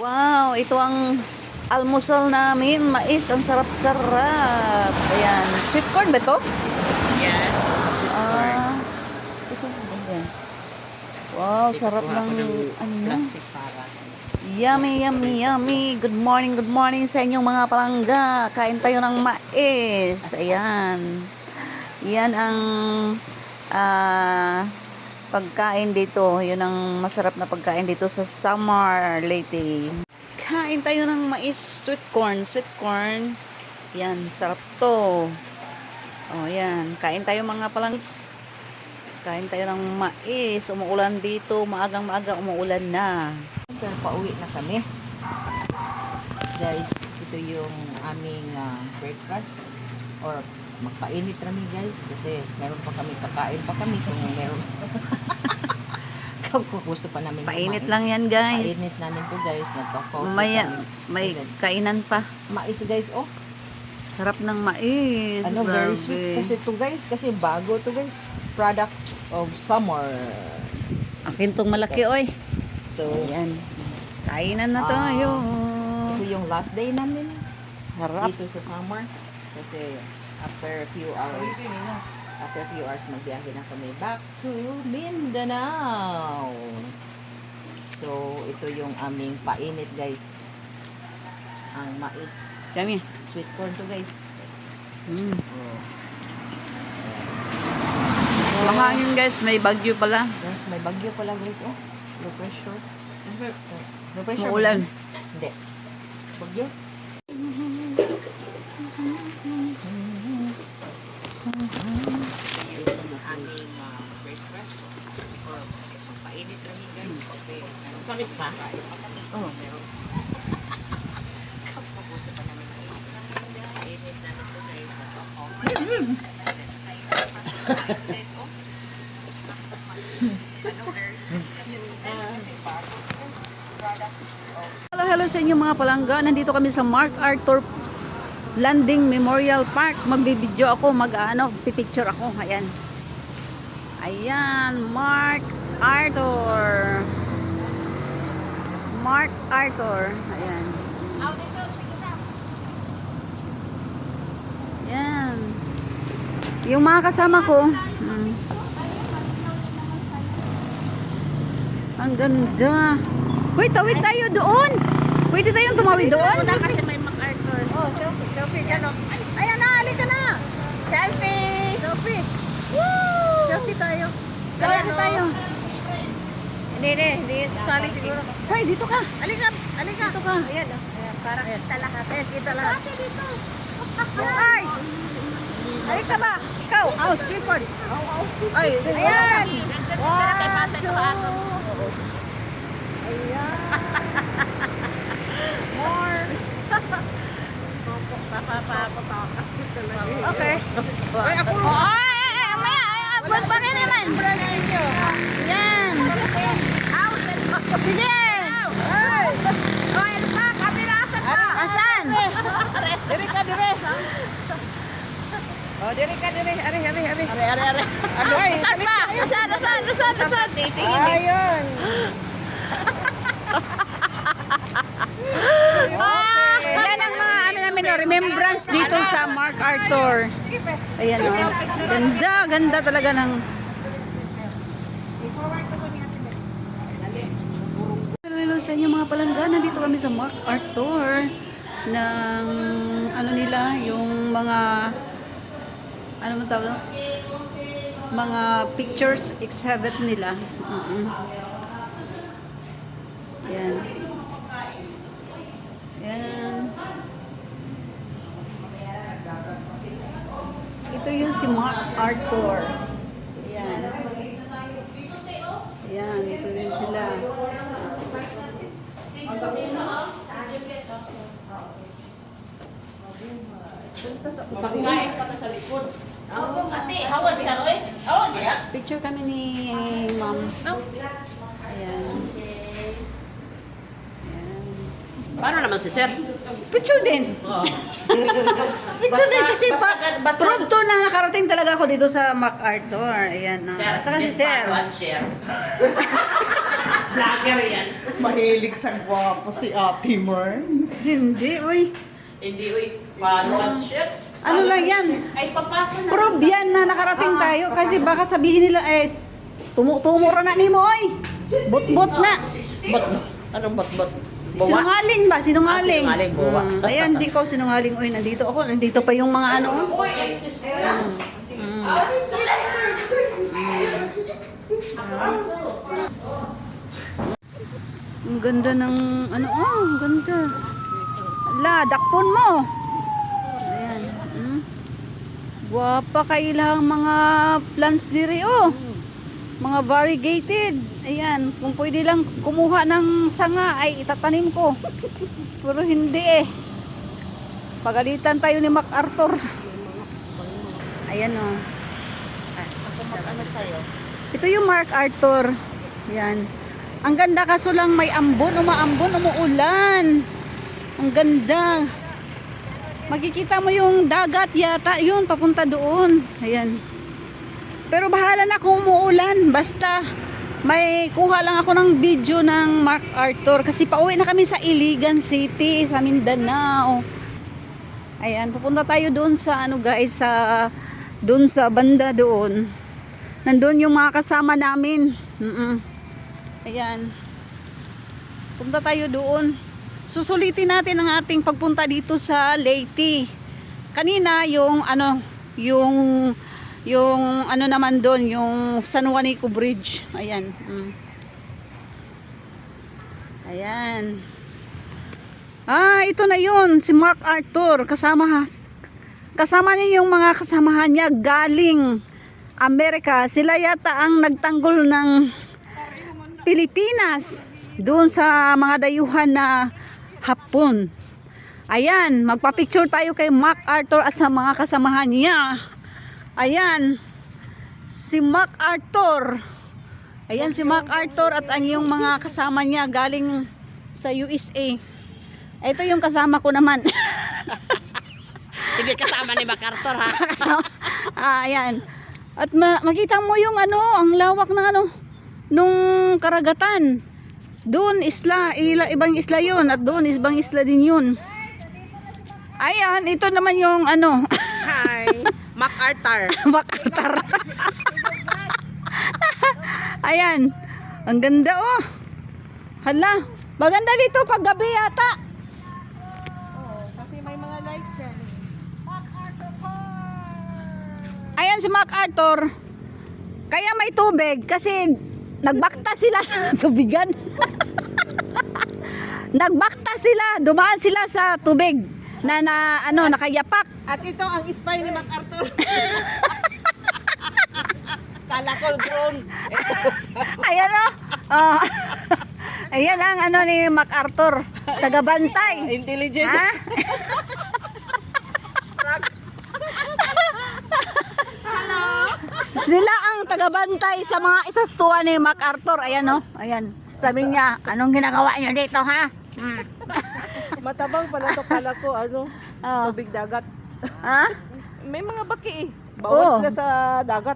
Wow, ito ang almusal namin. Mais, ang sarap-sarap. Ayan. Sweet corn ba to? Yes. Ah, ito. Ayan. Wow, sarap ng ano. Plastic para. Yummy, yummy, yummy. Good morning, good morning sa inyong mga palangga. Kain tayo ng mais. Ayan. Yan ang ah, pagkain dito. Yun ang masarap na pagkain dito sa summer Leyte. Kain tayo ng mais, sweet corn, sweet corn. Yan, sarap to. Oh, yan. Kain tayo mga palangs. Kain tayo ng mais. Umuulan dito. Maagang maaga umuulan na. Pauwi na kami. Guys, ito yung aming ah, breakfast or magpainit kami guys kasi meron pa kami kakain pa kami kung meron kung gusto pa namin Painit kumain. lang yan, guys. Painit namin to guys. Nagko-coffee Maya, kami. may Ayan. kainan pa. Mais guys, oh. Sarap ng mais. Ano, very grabe. sweet kasi to guys. Kasi bago to guys. Product of summer. Akin tong malaki, oy. So, Ayan. Kainan na Ah, tayo. ito yung last day namin. Sarap. dito sa summer kasi after a few hours. after a few hours magbiyahe na kami back to Mindanao. So ito yung aming painit guys. Ang mais. Yummy. sweet corn to guys. Mm. oh. Mahangin guys, may bagyo pala. Yes, may bagyo pala guys. Oh low pressure. Low pressure Maulan. hindi. Bagyo meron pa of Hello, hello sa inyo mga palangga. Nandito kami sa Mark Arthur Landing Memorial Park. Magbibideo ako, mag-ano, pipicture ako. Ayan. Ayan, Mark Arthur. Mark Arthur. Ayan. Ayan. Yung mga kasama ko. mm. Ang ganda. Hoy, tawid tayo doon. Pwede tayong tumawid doon? kasi. Oh, selfie. Selfie dyan, oh. Ayan na, halika na. Selfie. Selfie. Woo! Selfie tayo. Selfie tayo. Hindi, hindi. Hindi sasali siguro. Hoy, dito ka. Halika, halika. Dito ka. Ayan, oh. Ayan, parang kita lahat. Ayan, kita lahat. Ate, dito. Ay! Halika ba? Ikaw. Oh, Clifford. Ay, Ayan. One, two. Ayan. More. Papapapatakas ko talaga. Okay. Ay, ako. Oh, ay, ay, ay, maya, ay, abot pa rin naman. Yan. Sige. Ay! Oh, ano pa? Kapirasan pa! Asan? Diri ka, diri! Oh, diri ka, diri. Ari, ari, ari. Ari, ari, ari. Ano? Ay, salit pa! Asan, asan, asan, asan? Ayun! Ah, yan ang mga ano remembrance dito sa Mark Arthur. Ayan, oh. Ganda, ganda talaga ng... Hello, hello sa inyo mga palangga. Nandito kami sa Mark Arthur ng ano nila, yung mga ano mo tawag? Mga pictures exhibit nila. Mm-mm. Yan. Yan. Yung si Mark Arthur. Yan. Yan, ito yung sila. Oh, ate, hawad ka, oy. Oh, diya. Picture kami ni Ma'am. Ayan. Ayan. Paano naman si Sir? Picture din. Picture din kasi pa, nakarating talaga ako dito sa MacArthur. Ayan. ah. At saka si Sir. Share. Vlogger yan. Mahilig sa gwapo si Ate Mern. Hindi, uy. Hindi, uy. Paano ka shit? Ano lang yan? Ay, papasa na. Prove yan na nakarating tayo kasi baka sabihin nila eh tumu-tumura na ni mo oy. Bot-bot na. Ba't? Anong ba't-ba't? Bawa? Sinungaling ba? Sinungaling. Ah, sinungaling, bawa. Mm, ayan, di ko sinungaling. Uy, nandito ako. Nandito pa yung mga ano. Uy, excuse me. Ang ganda ng ano. Oh, ang ganda. Ala, dakpon mo. Ayan. Mm. Guwapa kailang mga plants diri oh. Mga variegated. Ayan, kung pwede lang kumuha ng sanga ay itatanim ko. Pero hindi eh. Pagalitan tayo ni MacArthur. Ayan oh. Ito yung Mark Arthur. Yan. Ang ganda kaso lang may ambon, umaambon, umuulan. Ang ganda. Makikita mo yung dagat yata, yun, papunta doon. Ayan. Pero bahala na kung umuulan. Basta may kuha lang ako ng video ng Mark Arthur kasi pauwi na kami sa Iligan City, sa Mindanao. Ayan, pupunta tayo doon sa ano guys, sa doon sa banda doon. Nandun yung mga kasama namin. Mm-mm. Ayan. Punta tayo doon. Susulitin natin ang ating pagpunta dito sa Leyte. Kanina yung ano, yung yung ano naman doon, yung San Juanico Bridge. Ayan. Mm. Ayan. Ah, ito na yun, si Mark Arthur. Kasama kasama niya yung mga kasamahan niya galing Amerika. Sila yata ang nagtanggol ng Pilipinas doon sa mga dayuhan na hapon. Ayan, magpa-picture tayo kay Mark Arthur at sa mga kasamahan niya. Ayan, si Mark Arthur. Ayan si Mark Arthur at ang yung mga kasama niya galing sa USA. Ito yung kasama ko naman. Hindi kasama ni MacArthur, ha? Kasama- ah, ayan. At ma- makita mo yung ano, ang lawak ng ano, nung karagatan. Doon isla, ila, ibang isla yun at doon ibang isla din yun. Ayan, ito naman yung ano, MacArthur. makatar. Ayan, ang ganda oh. Hala, maganda dito pag gabi yata. Kasi may mga light dyan. Ayan si MacArthur. Kaya may tubig kasi nagbakta sila sa tubigan. nagbakta sila, dumaan sila sa tubig na, na ano nakayapak. At ito ang spy ni MacArthur. Kala ko drone. Ayan oh. Oh. Ayan ang ano ni MacArthur, tagabantay. Intelligent. Ha? Sila ang tagabantay sa mga isastuwa ni MacArthur. Ayan oh. Ayan. Sabi niya, anong ginagawa niyo dito ha? Hmm. Matabang pala to kala ko ano, Oh. tubig dagat. Ha? May mga baki eh. Bawal sila sa dagat.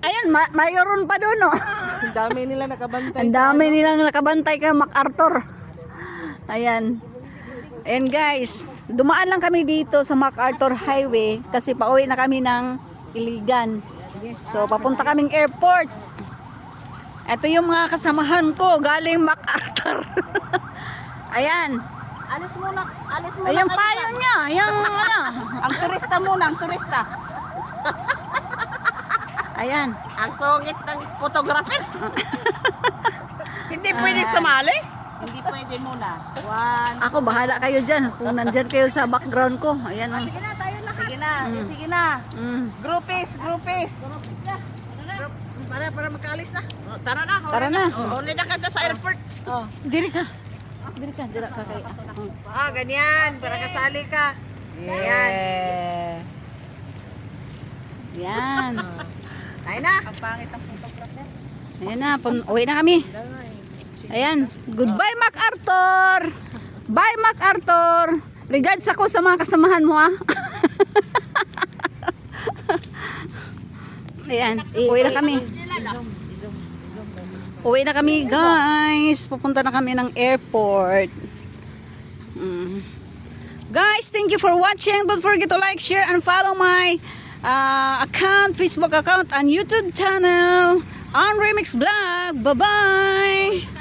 Ayan, ma- mayroon pa doon oh. Ang dami nila nakabantay. Ang dami nilang nakabantay kay MacArthur. Ayan. Ayan guys, dumaan lang kami dito sa MacArthur Highway kasi pauwi na kami ng Iligan. So papunta kaming airport. Ito yung mga kasamahan ko galing MacArthur. Ayan. Alis muna, alis muna. Ayan kayo payo dyan. niya. Yung ano. Ang turista muna, ang turista. Ayan. Ang sungit ng photographer. Hindi pwede sumali. Hindi pwede muna. One. Ako bahala kayo dyan. Kung nandyan kayo sa background ko. Ayan. oh. Sige na, tayo lahat. Sige na, sige na. Mm. Groupies, groupies. Para, para makaalis na. Oh, tara na. Tara na. Uli na ka sa airport. Oh, diri ka. Diri ka, dira ka kay. Oh. Ah, ganyan. Para kasali ka. Yeah. Yan. Tayo na. Ang pangit ang photographer. Ayan na, pun- uwi na kami. Ayan. Goodbye, MacArthur! Bye, MacArthur! Regards ako sa mga kasamahan mo, ha? Ayan, uwi na kami. Uwi na kami guys. Pupunta na kami ng airport. Mm. Guys, thank you for watching. Don't forget to like, share, and follow my uh, account, Facebook account, and YouTube channel on Remix Vlog. Bye-bye!